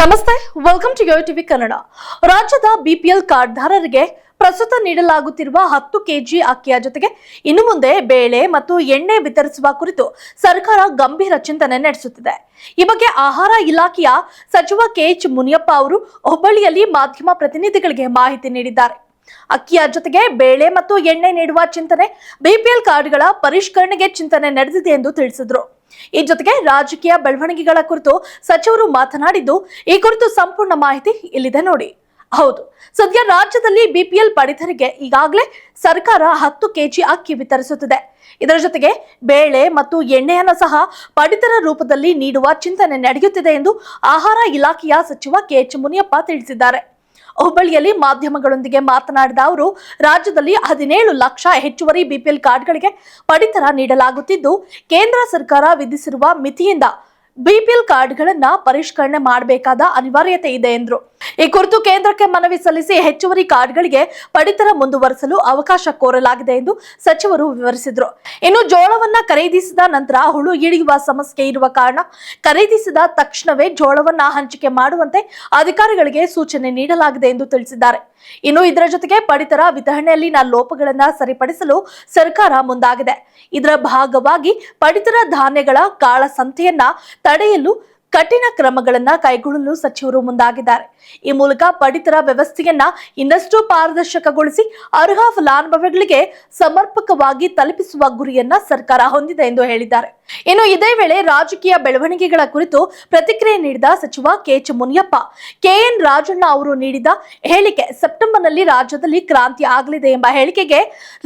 ನಮಸ್ತೆ welcome to Yo TV Kannada ರಾಜ್ಯದ BPL ಕಾರ್ಡ್ದಾರರಿಗೆ ಪ್ರಸ್ತುತ ನೀಡಲಾಗುತ್ತಿರುವ ಹತ್ತು ಕೆಜಿ ಅಕ್ಕಿಯ ಜೊತೆಗೆ ಇನ್ನು ಮುಂದೆ ಬೇಳೆ ಮತ್ತು ಎಣ್ಣೆ ವಿತರಿಸುವ ಕುರಿತು ಸರ್ಕಾರ ಗಂಭೀರ ಚಿಂತನೆ ನಡೆಸುತ್ತಿದೆ. ಈ ಬಗ್ಗೆ ಆಹಾರ ಇಲಾಖೆಯ ಸಚಿವ ಕೆಎಚ್ ಮುನಿಯಪ್ಪ ಅವರು ಹುಬ್ಬಳ್ಳಿಯಲ್ಲಿ ಮಾಧ್ಯಮ ಪ್ರತಿನಿಧಿಗಳಿಗೆ ಮಾಹಿತಿ ನೀಡಿದ್ದಾರೆ. ಅಕ್ಕಿಯ ಜೊತೆಗೆ ಬೇಳೆ ಮತ್ತು ಎಣ್ಣೆ ನೀಡುವ ಚಿಂತನೆ ಬಿಪಿಎಲ್ ಕಾರ್ಡ್ಗಳ ಪರಿಷ್ಕರಣೆಗೆ ಚಿಂತನೆ ನಡೆದಿದೆ ಎಂದು ತಿಳಿಸಿದ್ರು. ಈ ಜೊತೆಗೆ ರಾಜಕೀಯ ಬೆಳವಣಿಗೆಗಳ ಕುರಿತು ಸಚಿವರು ಮಾತನಾಡಿದ್ದು, ಈ ಕುರಿತು ಸಂಪೂರ್ಣ ಮಾಹಿತಿ ಇಲ್ಲಿದೆ ನೋಡಿ. ಹೌದು, ಸದ್ಯ ರಾಜ್ಯದಲ್ಲಿ ಬಿಪಿಎಲ್ ಪಡಿತರಿಗೆ ಈಗಾಗಲೇ ಸರ್ಕಾರ ಹತ್ತು ಕೆಜಿ ಅಕ್ಕಿ ವಿತರಿಸುತ್ತಿದೆ. ಇದರ ಜೊತೆಗೆ ಬೇಳೆ ಮತ್ತು ಎಣ್ಣೆಯನ್ನು ಸಹ ಪಡಿತರ ರೂಪದಲ್ಲಿ ನೀಡುವ ಚಿಂತನೆ ನಡೆಯುತ್ತಿದೆ ಎಂದು ಆಹಾರ ಇಲಾಖೆಯ ಸಚಿವ ಕೆಎಚ್ ಮುನಿಯಪ್ಪ ತಿಳಿಸಿದ್ದಾರೆ. ಹುಬ್ಬಳ್ಳಿಯಲ್ಲಿ ಮಾಧ್ಯಮಗಳೊಂದಿಗೆ ಮಾತನಾಡಿದ ಅವರು, ರಾಜ್ಯದಲ್ಲಿ ಹದಿನೇಳು ಲಕ್ಷ ಹೆಚ್ಚುವರಿ ಬಿಪಿಎಲ್ ಕಾರ್ಡ್ಗಳಿಗೆ ಪಡಿತರ ನೀಡಲಾಗುತ್ತಿದ್ದು, ಕೇಂದ್ರ ಸರ್ಕಾರ ವಿಧಿಸಿರುವ ಮಿತಿಯಿಂದ ಬಿಪಿಎಲ್ ಕಾರ್ಡ್ಗಳನ್ನ ಪರಿಷ್ಕರಣೆ ಮಾಡಬೇಕಾದ ಅನಿವಾರ್ಯತೆ ಇದೆ ಎಂದರು. ಈ ಕುರಿತು ಕೇಂದ್ರಕ್ಕೆ ಮನವಿ ಸಲ್ಲಿಸಿ ಹೆಚ್ಚುವರಿ ಕಾರ್ಡ್ಗಳಿಗೆ ಪಡಿತರ ಮುಂದುವರಿಸಲು ಅವಕಾಶ ಕೋರಲಾಗಿದೆ ಎಂದು ಸಚಿವರು ವಿವರಿಸಿದರು. ಇನ್ನು ಜೋಳವನ್ನ ಖರೀದಿಸಿದ ನಂತರ ಹುಳು ಇಳಿಯುವ ಸಮಸ್ಯೆ ಇರುವ ಕಾರಣ ಖರೀದಿಸಿದ ತಕ್ಷಣವೇ ಜೋಳವನ್ನ ಹಂಚಿಕೆ ಮಾಡುವಂತೆ ಅಧಿಕಾರಿಗಳಿಗೆ ಸೂಚನೆ ನೀಡಲಾಗಿದೆ ಎಂದು ತಿಳಿಸಿದ್ದಾರೆ. ಇನ್ನು ಇದರ ಜೊತೆಗೆ ಪಡಿತರ ವಿತರಣೆಯಲ್ಲಿನ ಲೋಪಗಳನ್ನ ಸರಿಪಡಿಸಲು ಸರ್ಕಾರ ಮುಂದಾಗಿದೆ. ಇದರ ಭಾಗವಾಗಿ ಪಡಿತರ ಧಾನ್ಯಗಳ ಕಾಳಸಂತೆಯನ್ನ ತಡೆಯಲು ಕಠಿಣ ಕ್ರಮಗಳನ್ನು ಕೈಗೊಳ್ಳಲು ಸಚಿವರು ಮುಂದಾಗಿದ್ದಾರೆ. ಈ ಮೂಲಕ ಪಡಿತರ ವ್ಯವಸ್ಥೆಯನ್ನ ಇನ್ನಷ್ಟು ಪಾರದರ್ಶಕಗೊಳಿಸಿ ಅರ್ಹ ಫಲಾನುಭವಿಗಳಿಗೆ ಸಮರ್ಪಕವಾಗಿ ತಲುಪಿಸುವ ಗುರಿಯನ್ನ ಸರ್ಕಾರ ಹೊಂದಿದೆ ಎಂದು ಹೇಳಿದ್ದಾರೆ. ಇನ್ನು ಇದೇ ವೇಳೆ ರಾಜಕೀಯ ಬೆಳವಣಿಗೆಗಳ ಕುರಿತು ಪ್ರತಿಕ್ರಿಯೆ ನೀಡಿದ ಸಚಿವ ಕೆಎಚ್ ಮುನಿಯಪ್ಪ ಕೆಎನ್ ರಾಜಣ್ಣ ಅವರು ನೀಡಿದ ಹೇಳಿಕೆ ಸೆಪ್ಟೆಂಬರ್ನಲ್ಲಿ ರಾಜ್ಯದಲ್ಲಿ ಕ್ರಾಂತಿ ಆಗಲಿದೆ ಎಂಬ ಹೇಳಿಕೆಗೆ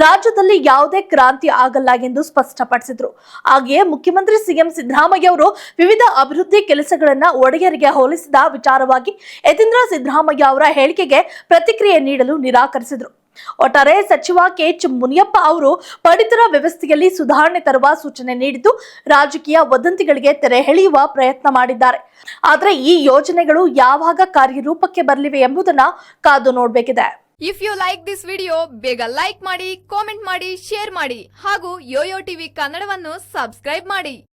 ರಾಜ್ಯದಲ್ಲಿ ಯಾವುದೇ ಕ್ರಾಂತಿ ಆಗಲ್ಲ ಎಂದು ಸ್ಪಷ್ಟಪಡಿಸಿದ್ರು. ಹಾಗೆಯೇ ಮುಖ್ಯಮಂತ್ರಿ ಸಿಎಂ ಸಿದ್ದರಾಮಯ್ಯ ಅವರು ವಿವಿಧ ಅಭಿವೃದ್ಧಿ ಕೆಲಸಗಳನ್ನ ಒಡೆಯರಿಗೆ ಹೋಲಿಸಿದ ವಿಚಾರವಾಗಿ ಯತೀಂದ್ರ ಸಿದ್ದರಾಮಯ್ಯ ಅವರ ಹೇಳಿಕೆಗೆ ಪ್ರತಿಕ್ರಿಯೆ ನೀಡಲು ನಿರಾಕರಿಸಿದರು. ಒಟ್ಟಾರೆ ಸಚಿವ ಕೆಎಚ್ ಮುನಿಯಪ್ಪ ಅವರು ಪಡಿತರ ವ್ಯವಸ್ಥೆಯಲ್ಲಿ ಸುಧಾರಣೆ ತರುವ ಸೂಚನೆ ನೀಡಿದ್ದು ರಾಜಕೀಯ ವದಂತಿಗಳಿಗೆ ತೆರೆ ಎಳೆಯುವ ಪ್ರಯತ್ನ ಮಾಡಿದ್ದಾರೆ. ಆದರೆ ಈ ಯೋಜನೆಗಳು ಯಾವಾಗ ಕಾರ್ಯರೂಪಕ್ಕೆ ಬರಲಿವೆ ಎಂಬುದನ್ನ ಕಾದು ನೋಡಬೇಕಿದೆ. If you like this video ಬೇಗ ಲೈಕ್ ಮಾಡಿ ಕಾಮೆಂಟ್ ಮಾಡಿ ಶೇರ್ ಮಾಡಿ ಹಾಗೂ ಯೋಯೋ ಟಿವಿ ಕನ್ನಡವನ್ನು ಸಬ್ಸ್ಕ್ರೈಬ್ ಮಾಡಿ.